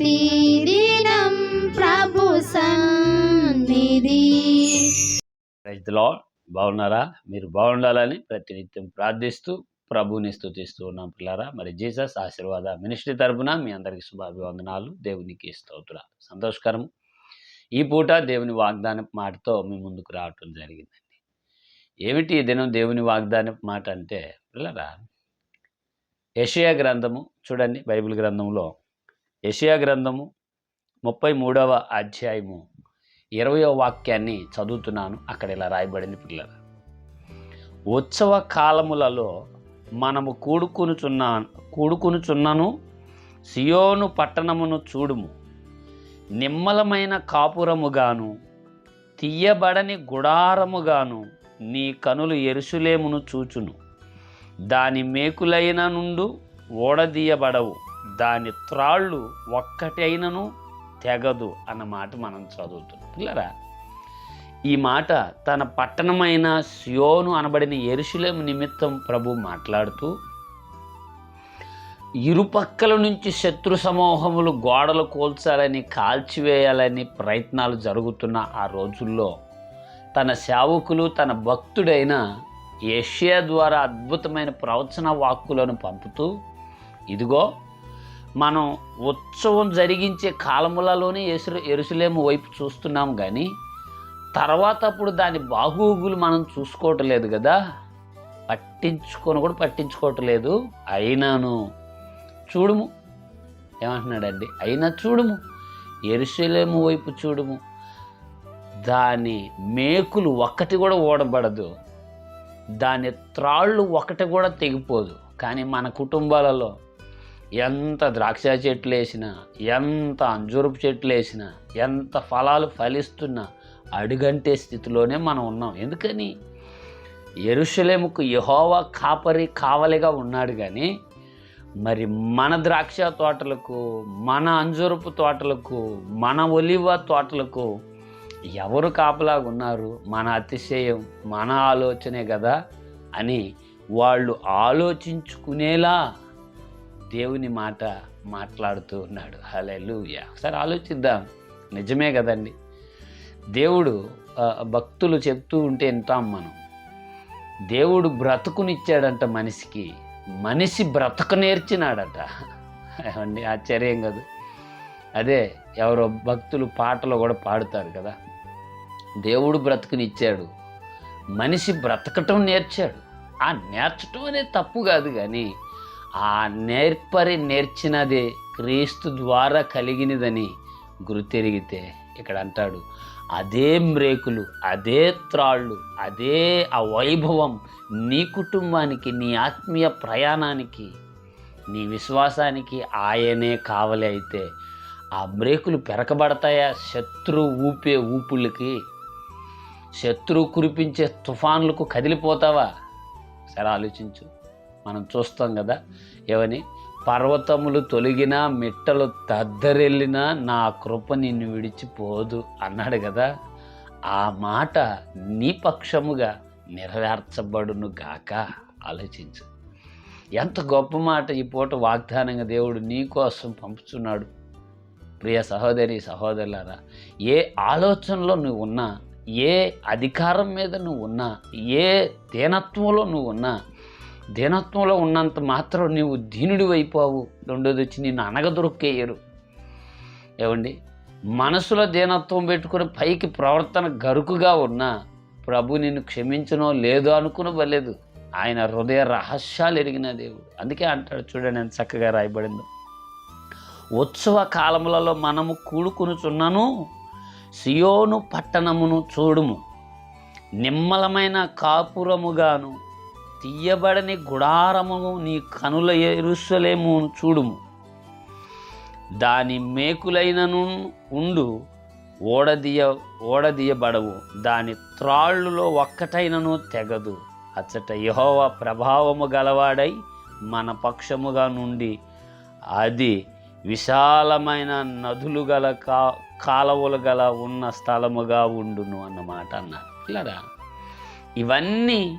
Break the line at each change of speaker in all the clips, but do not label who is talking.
ప్రతిదినం ప్రభు సన్నిధి.
రైతులో బాగున్నారా? మీరు బాగుండాలని ప్రతినిత్యం ప్రార్థిస్తూ ప్రభుని స్థుతిస్తూ ఉన్నాం పిల్లారా. మరి జీసస్ ఆశీర్వాద మినిస్ట్రీ తరఫున మీ అందరికీ శుభాభివందనాలు. దేవునికి స్తోత్రాలు. సంతోషకరం. ఈ పూట దేవుని వాగ్దాన మాటతో మీ ముందుకు రావటం జరిగిందండి. ఏమిటి ఈ దినం దేవుని వాగ్దాన మాట అంటే పిల్లరా? యషయా గ్రంథము చూడండి బైబిల్ గ్రంథంలో యషయా గ్రంథము ముప్పై మూడవ అధ్యాయము ఇరవయో వాక్యాన్ని చదువుతున్నాను. అక్కడ ఇలా రాయబడింది పిల్లలు. ఉత్సవ కాలములలో మనము కూడుకునుచున్నా కూడుకునుచున్నను సియోను పట్టణమును చూడుము. నిమ్మలమైన కాపురముగాను తీయబడని గుడారముగాను నీ కనులు ఎరుసులేమును చూచును. దాని మేకులైన నుండు ఓడదీయబడవు. దాని త్రాళ్ళు ఒక్కటైనను తెగదు అన్న మాట మనం చదువుతున్నాం. పిల్లరా ఈ మాట తన పట్టణమైన సియోను అనబడిన ఎరుషులేం నిమిత్తం ప్రభు మాట్లాడుతూ ఇరుపక్కల నుంచి శత్రు సమూహములు గోడలు కోల్చాలని కాల్చివేయాలని ప్రయత్నాలు జరుగుతున్న ఆ రోజుల్లో తన సేవకులు తన భక్తుడైన ఏషియా ద్వారా అద్భుతమైన ప్రవచన వాక్కులను పంపుతూ ఇదిగో మనం ఉత్సవం జరిగించే కాలములలోనే ఎసురు ఎరుసలేము వైపు చూస్తున్నాం కానీ తర్వాత అప్పుడు దాని బాహుగులు మనం చూసుకోవటం లేదు కదా? పట్టించుకొని కూడా పట్టించుకోవటం లేదు అయినాను. చూడుము. ఏమంటున్నాడండి? అయినా చూడుము. ఎరుసలేము వైపు చూడుము. దాని మేకులు ఒక్కటి కూడా ఓడబడదు దాని త్రాళ్ళు ఒకటి కూడా తెగిపోదు. కానీ మన కుటుంబాలలో ఎంత ద్రాక్ష చెట్లు వేసినా ఎంత అంజూరపు చెట్లు వేసినా ఎంత ఫలాలు ఫలిస్తున్నా అడుగంటే స్థితిలోనే మనం ఉన్నాం. ఎందుకని? ఎరుషలేముకు యహోవా కాపరి కావలిగా ఉన్నాడు కానీ మరి మన ద్రాక్ష తోటలకు మన అంజూరపు తోటలకు మన ఒలివ తోటలకు ఎవరు కాపలాగా ఉన్నారు? మన అతిశయం మన ఆలోచనే కదా అని వాళ్ళు ఆలోచించుకునేలా దేవుని మాట మాట్లాడుతూ ఉన్నాడు. హలెలూయా ఒకసారి ఆలోచిద్దాం. నిజమే కదండి. దేవుడు భక్తులు చెప్తూ ఉంటే వింటాం మనం. దేవుడు బ్రతుకునిచ్చాడంట మనిషికి. మనిషి బ్రతక నేర్చినాడట. ఏమండి? ఆశ్చర్యం కదా. అదే ఎవరో భక్తులు పాటలు కూడా పాడుతారు కదా. దేవుడు బ్రతుకునిచ్చాడు. మనిషి బ్రతకటం నేర్చాడు. ఆ నేర్చటం అనేది తప్పు కాదు కానీ ఆ నేర్పరి నేర్చినదే క్రీస్తు ద్వారా కలిగినదని గుర్తెరిగితే ఇక్కడ అంటాడు అదే మ్రేకులు అదే త్రాళ్ళు అదే ఆ వైభవం నీ కుటుంబానికి నీ ఆత్మీయ ప్రయాణానికి నీ విశ్వాసానికి ఆయనే కావలి అయితే ఆ బ్రేకులు పెరకబడతాయా? శత్రు ఊపే ఊపులకి శత్రువు కురిపించే తుఫాన్లకు కదిలిపోతావా? సరే ఆలోచించు. మనం చూస్తాం కదా ఏమని? పర్వతములు తొలగినా మిట్టలు తద్దరెళ్ళినా నా కృప నిన్ను విడిచిపోదు అన్నాడు కదా. ఆ మాట నీ పక్షముగా నెరవేర్చబడును గాక ఆలోచించు. ఎంత గొప్ప మాట ఈ పూట వాగ్దానంగా దేవుడు నీ కోసం పంపుతున్నాడు. ప్రియ సహోదరి సహోదరులారా ఏ ఆలోచనలో నువ్వు ఉన్నా ఏ అధికారం మీద నువ్వు ఉన్నా ఏ దీనత్వంలో నువ్వు ఉన్నా దీనత్వంలో ఉన్నంత మాత్రం నీవు దీనుడి అయిపోవు రెండోది వచ్చి నిన్ను అనగదొరుక్కేయరు. ఏమండి? మనసులో దీనత్వం పెట్టుకుని పైకి ప్రవర్తన గరుకుగా ఉన్నా ప్రభు నిన్ను క్షమించనో లేదో అనుకునవ్వలేదు ఆయన హృదయ రహస్యాలు ఎరిగిన దేవుడు. అందుకే అంటాడు చూడండి ఎంత చక్కగా రాయబడిందో. ఉత్సవ కాలములలో మనము కూడుకునుచున్నను సియోను పట్టణమును చూడుము. నిమ్మలమైన కాపురముగాను తీయబడని గుడారము నీ కనుల ఎరుసలేము చూడుము. దాని మేకులైనను ఉండు ఓడదీయ ఓడదీయబడవు. దాని త్రాళ్ళులో ఒక్కటైనను తెగదు. అచ్చట యహోవ ప్రభావము గలవాడై మన పక్షముగా నుండి అది విశాలమైన నదులు గల కా కాలువలు గల ఉన్న స్థలముగా ఉండును అన్నమాట అన్నారు పిల్లరా ఇవన్నీ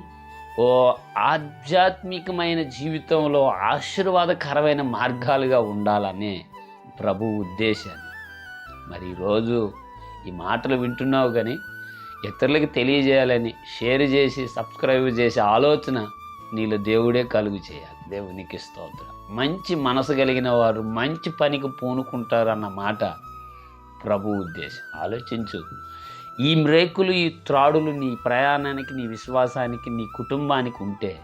ఓ ఆధ్యాత్మికమైన జీవితంలో ఆశీర్వాదకరమైన మార్గాలుగా ఉండాలనే ప్రభు ఉద్దేశాన్ని. మరి ఈరోజు ఈ మాటలు వింటున్నావు కానీ ఇతరులకు తెలియజేయాలని షేర్ చేసి సబ్స్క్రైబ్ చేసే ఆలోచన నీళ్ళు దేవుడే కలుగు చేయాలి. దేవునికి స్తోత్రం. మంచి మనసు కలిగిన వారు మంచి పనికి పూనుకుంటారన్న మాట ప్రభు ఉద్దేశం. ఆలోచించు. ఈ మ్రేకులు ఈ త్రాడులు నీ ప్రయాణానికి నీ విశ్వాసానికి నీ కుటుంబానికి ఉంటే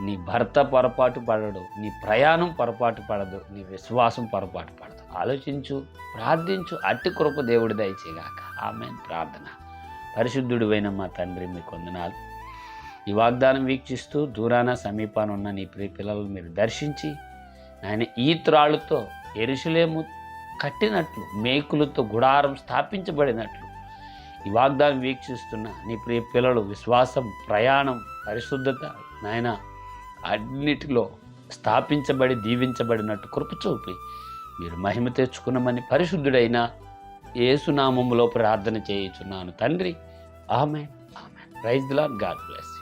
నీ భర్త పొరపాటు పడడు నీ ప్రయాణం పొరపాటు పడదు నీ విశ్వాసం పొరపాటు పడదు. ఆలోచించు ప్రార్థించు అట్టి కృప దేవుడి దయచేగాక ఆమె ప్రార్థన. పరిశుద్ధుడు మా తండ్రి మీకు వందనాలు ఈ వాగ్దానం వీక్షిస్తూ దూరాన సమీపాన ఉన్న నీ ప్రియ పిల్లలను మీరు దర్శించి ఆయన ఈ త్రాళ్ళతో ఎరుసలేము కట్టినట్లు మేకులతో గుడారం స్థాపించబడినట్లు ఈ వాగ్దానం వీక్షిస్తున్న నీ ప్రియ పిల్లలు విశ్వాసం ప్రయాణం పరిశుద్ధత నాయన అన్నిటిలో స్థాపించబడి దీవించబడినట్టు కృప చూపి మీరు మహిమ తెచ్చుకున్నామని పరిశుద్ధుడైన ఏసునామములో ప్రార్థన చేయుచున్నాను. తండ్రి ఆమె ఆమె ప్రైజ్ లా గాడ్ బ్లెస్.